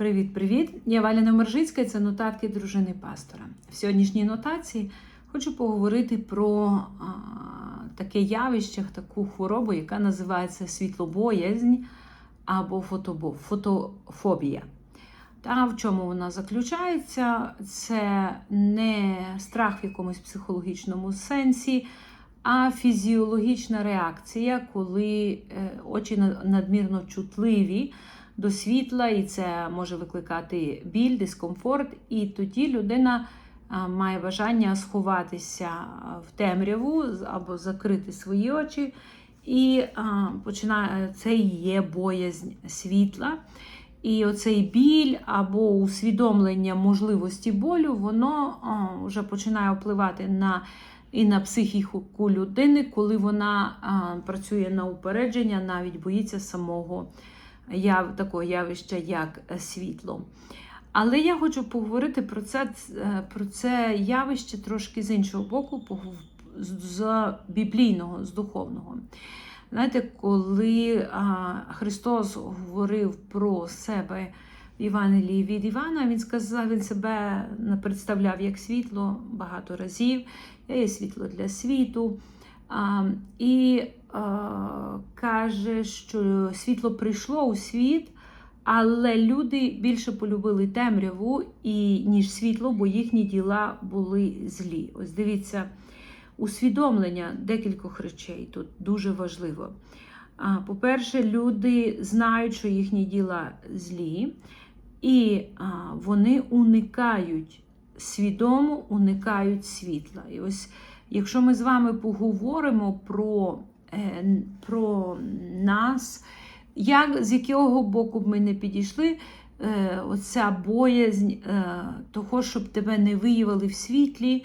Привіт-привіт! Я Валя Номержицька, це нотатки дружини пастора. В сьогоднішній нотації хочу поговорити про а, таке явище, таку хворобу, яка називається світлобоязнь або фотобо, фотофобія. Та в чому вона заключається? Це не страх в якомусь психологічному сенсі, а фізіологічна реакція, коли е, очі надмірно чутливі до світла, і це може викликати біль, дискомфорт. І тоді людина має бажання сховатися в темряву або закрити свої очі. І починає це і є боязнь світла. І оцей біль або усвідомлення можливості болю, воно вже починає впливати на і на психіку людини, коли вона а, працює на упередження, навіть боїться самого яв, такого явища, як світло. Але я хочу поговорити про це про це явище трошки з іншого боку, з біблійного, з духовного. Знаєте, коли Христос говорив про себе в Євангелії від Івана, Він сказав, він себе представляв як світло багато разів. Я є світло для світу. І каже, що світло прийшло у світ, але люди більше полюбили темряву, і, ніж світло, бо їхні діла були злі. Ось дивіться усвідомлення декількох речей тут дуже важливо. По-перше, люди знають, що їхні діла злі, і вони уникають свідомо уникають світла. І ось, якщо ми з вами поговоримо про, е, про нас, як, з якого боку б ми не підійшли, е, оця боязнь е, того, щоб тебе не виявили в світлі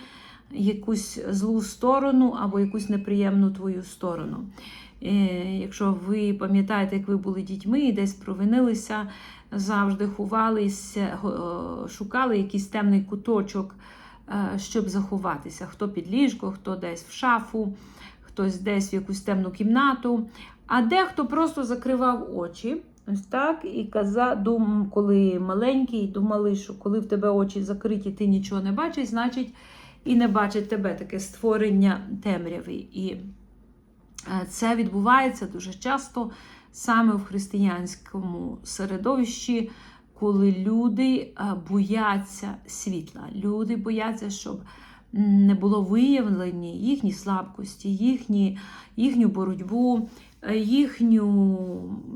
якусь злу сторону або якусь неприємну твою сторону. Якщо ви пам'ятаєте, як ви були дітьми і десь провинилися, завжди ховалися, шукали якийсь темний куточок, щоб заховатися. Хто під ліжко, хто десь в шафу, хтось десь в якусь темну кімнату, а дехто просто закривав очі. Ось так, і казав, дум, коли маленький, думали, що коли в тебе очі закриті, ти нічого не бачиш, значить і не бачить тебе таке створення темряви. І е, це відбувається дуже часто саме в християнському середовищі, коли люди е, бояться світла. Люди бояться, щоб не було виявлені їхні слабкості, їхні, їхню боротьбу, е, їхню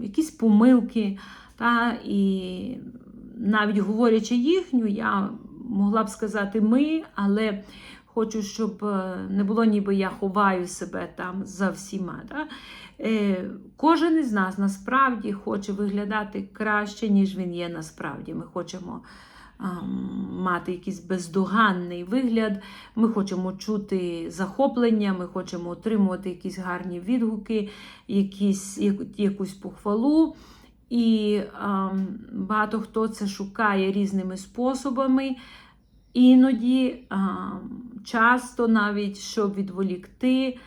якісь помилки. Та, І навіть говорячи їхню, я могла б сказати ми, але хочу, щоб е, не було, ніби я ховаю себе там за всіма. Да? Е, кожен із нас насправді хоче виглядати краще, ніж він є насправді. Ми хочемо. Мати якийсь бездоганний вигляд, ми хочемо чути захоплення, ми хочемо отримувати якісь гарні відгуки, якісь, якусь похвалу. І а, багато хто це шукає різними способами. Іноді, а, часто навіть щоб відволікти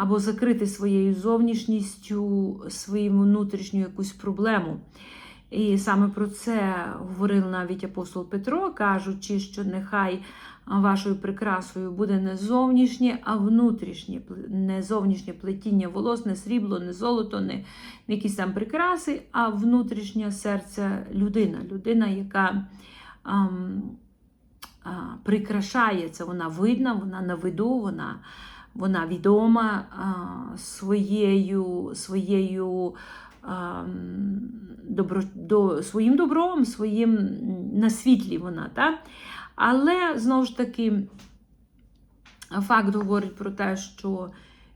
або закрити своєю зовнішністю свою внутрішню якусь проблему. І саме про це говорив навіть апостол Петро, кажучи, що нехай вашою прикрасою буде не зовнішнє, а внутрішнє, не зовнішнє плетіння волос, не срібло, не золото, не якісь там прикраси, а внутрішнє серце людина. Людина, яка ам, прикрашається, вона видна, вона на виду, вона вона відома а, своєю своєю а, добро, до, своїм добром, своїм на світлі вона. Та? Але знову ж таки, факт говорить про те, що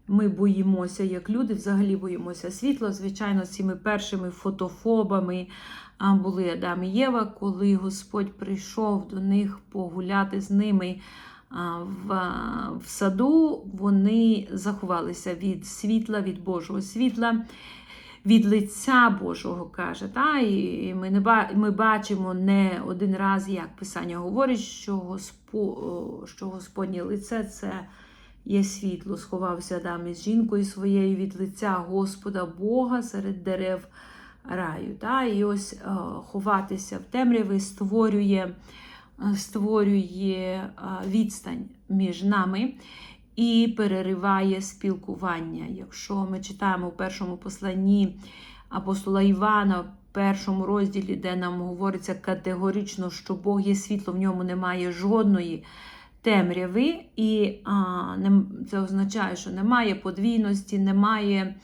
ми боїмося, як люди, взагалі боїмося світла. Звичайно, цими першими фотофобами були Адам і Єва, коли Господь прийшов до них погуляти з ними. В в саду вони заховалися від світла, від Божого світла від лиця Божого каже. Та? І ми не ми бачимо не один раз, як Писання говорить, що Господь, що Господнє лице це є світло. Сховався Адам із жінкою своєю від лиця Господа Бога серед дерев раю. Та? І ось е, ховатися в темряві створює, створює е, відстань між нами і перериває спілкування. Якщо ми читаємо в першому посланні апостола Івана, в першому розділі, де нам говориться категорично, що Бог є світло, в ньому немає жодної темряви, і а, не, це означає, що немає подвійності, немає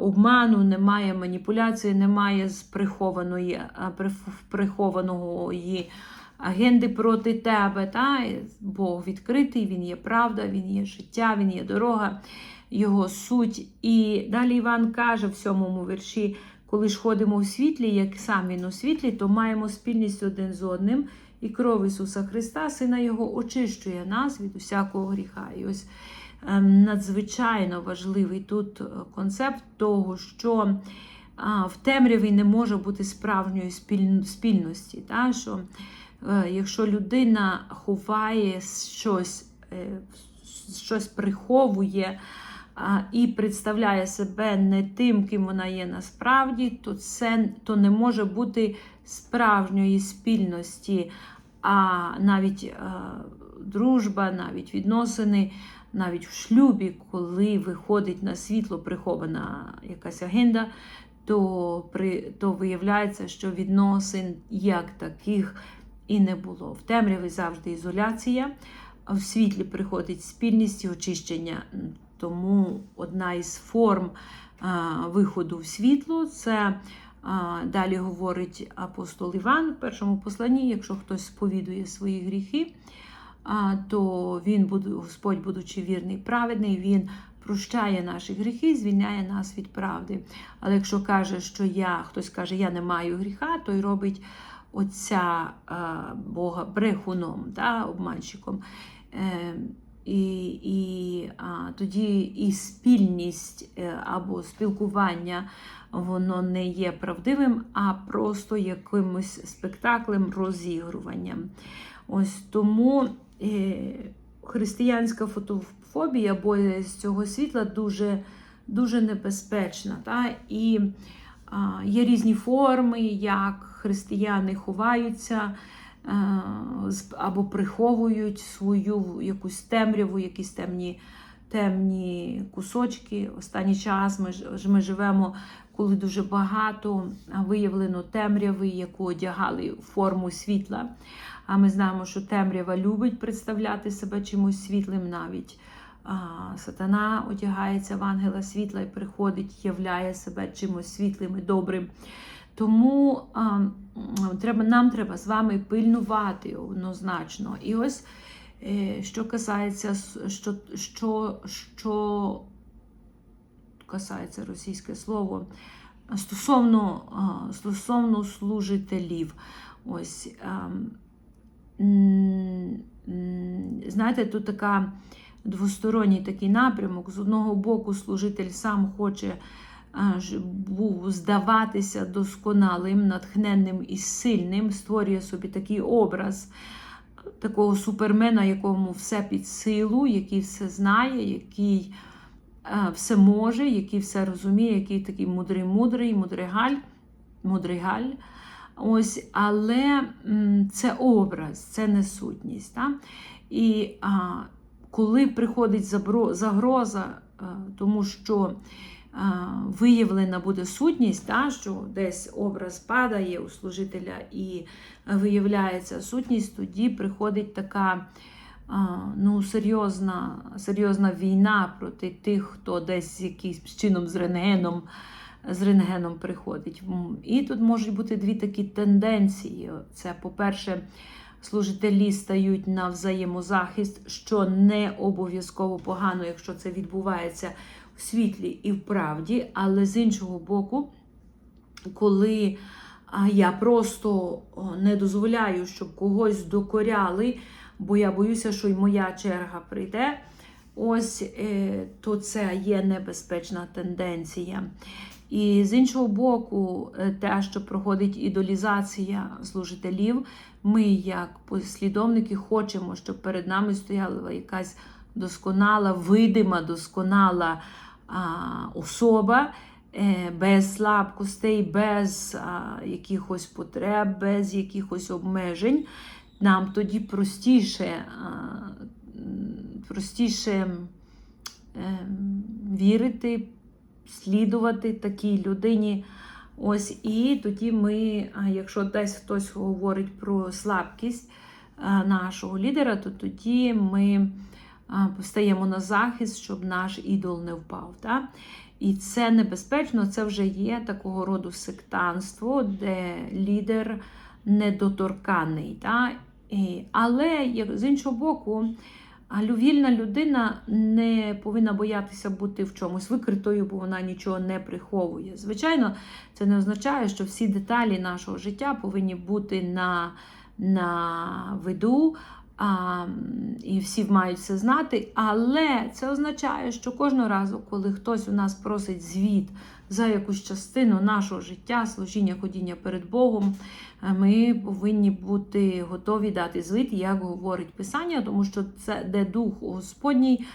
обману, немає маніпуляції, немає прихованої, прихованого її агенди проти тебе. Та? Бог відкритий, Він є правда, Він є життя, Він є дорога, Його суть. І далі Іван каже в сьомому вірші, коли ж ходимо у світлі, як сам він у світлі, то маємо спільність один з одним. І кров Ісуса Христа, Сина Його, очищує нас від усякого гріха. І ось надзвичайно важливий тут е, концепт того, що в темряві не може бути справжньої спільності. Та? Що, е, якщо людина ховає щось, е, щось приховує і представляє себе не тим, ким вона є насправді, то це то не може бути справжньої спільності, а навіть дружба, навіть відносини, навіть в шлюбі, коли виходить на світло прихована якась агенда, то, при, то виявляється, що відносин як таких і не було. В темряві завжди ізоляція, в світлі приходить спільність і очищення. Тому одна із форм а, виходу в світло це далі говорить апостол Іван в першому посланні, якщо хтось сповідує свої гріхи, то він, Господь, будучи вірний, праведний, він прощає наші гріхи, звільняє нас від правди. Але якщо каже, що я, хтось каже, я не маю гріха, то й робить отця Бога брехуном, да, обманщиком. Е, і, і а, тоді і спільність е, або спілкування воно не є правдивим, а просто якимось спектаклем, розігруванням. Ось тому християнська фотофобія, боязнь цього світла дуже, дуже небезпечна. Та? І а, є різні форми, як християни ховаються. е, з- Або приховують свою якусь темряву, якісь темні, темні кусочки. Останній час ми, ми живемо, коли дуже багато виявлено темряви, яку одягали форму світла. А ми знаємо, що темрява любить представляти себе чимось світлим навіть. А, Сатана одягається в ангела світла і приходить, являє себе чимось світлим і добрим. Тому а, треба, нам треба з вами пильнувати однозначно. І ось е, що касається, що, що, що касається російське слово, стосовно, а, стосовно служителів. Ось, ем, м, м, знаєте, тут така двосторонній такий напрямок. З одного боку, служитель сам хоче був здаватися досконалим, натхненним і сильним, створює собі такий образ такого супермена, якому все під силу, який все знає, який е, все може, який все розуміє, який такий мудрий, мудрий, мудригаль, мудригаль. Ось, але це образ, це не сутність. Та? І а, коли приходить загроза, е, тому що е, виявлена буде сутність, та, що десь образ падає у служителя і виявляється сутність, тоді приходить така а, ну, серйозна, серйозна війна проти тих, хто десь з якимсь чином з рентгеном, з рентгеном приходить. І тут можуть бути дві такі тенденції. Це, по-перше, служителі стають на взаємозахист, що не обов'язково погано, якщо це відбувається в світлі і в правді, але з іншого боку, коли я просто не дозволяю, щоб когось докоряли, бо я боюся, що й моя черга прийде. Ось е, то це є небезпечна тенденція. І з іншого боку, е, те, що проходить ідолізація служителів, ми, як послідовники, хочемо, щоб перед нами стояла якась досконала, видима, досконала а, особа, е, без слабкостей, без а, якихось потреб, без якихось обмежень, нам тоді простіше, а, простіше ем, вірити, слідувати такій людині. Ось і тоді ми, якщо десь хтось говорить про слабкість нашого лідера, то тоді ми постаємо на захист, щоб наш ідол не впав. Так? І це небезпечно, це вже є такого роду сектанство, де лідер недоторканий. Так? Але з іншого боку, а лювільна людина не повинна боятися бути в чомусь викритою, бо вона нічого не приховує. Звичайно, це не означає, що всі деталі нашого життя повинні бути на, на виду. А, і всі мають це знати, але це означає, що кожного разу, коли хтось у нас просить звіт за якусь частину нашого життя, служіння, ходіння перед Богом, е, ми повинні бути готові дати звіт, як говорить Писання, тому що це де Дух Господній,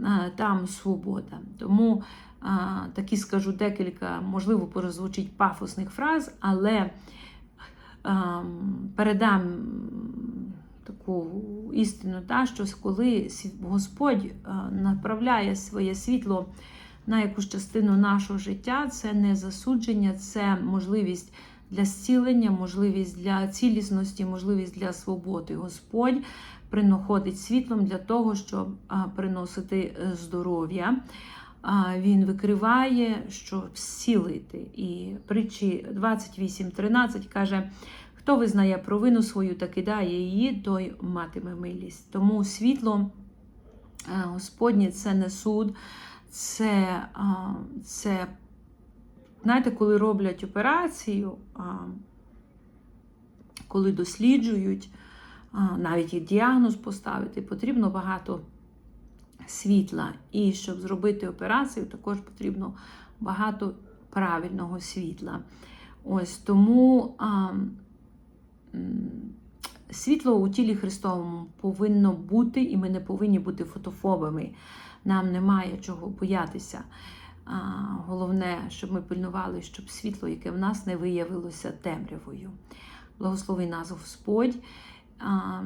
е, там свобода. Тому е, такі скажу декілька, можливо, прозвучить пафосних фраз, але ем, передам таку істину, та, що коли Господь е, направляє своє світло на якусь частину нашого життя, це не засудження, це можливість для зцілення, можливість для цілісності, можливість для свободи. Господь принаходить світлом для того, щоб приносити е, здоров'я. Він викриває, щоб зцілити. І притчі 28.13 каже, хто визнає провину свою та кидає її, той матиме милість. Тому світло е, Господнє це не суд, це, це знаєте, коли роблять операцію, коли досліджують, навіть і діагноз поставити, потрібно багато світла. І щоб зробити операцію, також потрібно багато правильного світла. Ось тому світло у тілі Христовому повинно бути, і ми не повинні бути фотофобами. Нам немає чого боятися. А, Головне, щоб ми пильнували, щоб світло, яке в нас не виявилося темрявою. Благослови нас Господь. А,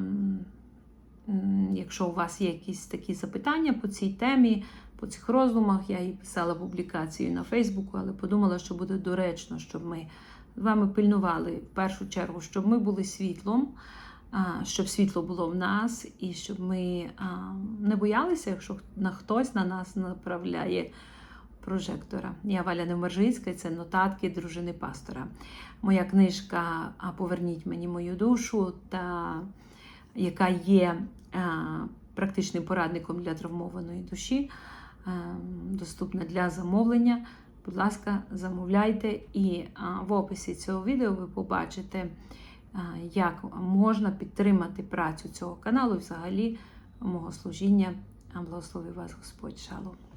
Якщо у вас є якісь такі запитання по цій темі, по цих роздумах, я її писала публікацію на Фейсбуку, але подумала, що буде доречно, щоб ми з вами пильнували в першу чергу, щоб ми були світлом, щоб світло було в нас, і щоб ми не боялися, якщо на хтось на нас направляє прожектора. Я Валя Немержицька, це нотатки дружини пастора. Моя книжка Поверніть мені мою душу, та яка є практичним порадником для травмованої душі, доступна для замовлення. Будь ласка, замовляйте, і в описі цього відео ви побачите, як можна підтримати працю цього каналу і взагалі мого служіння. Благослови вас Господь. Шалом.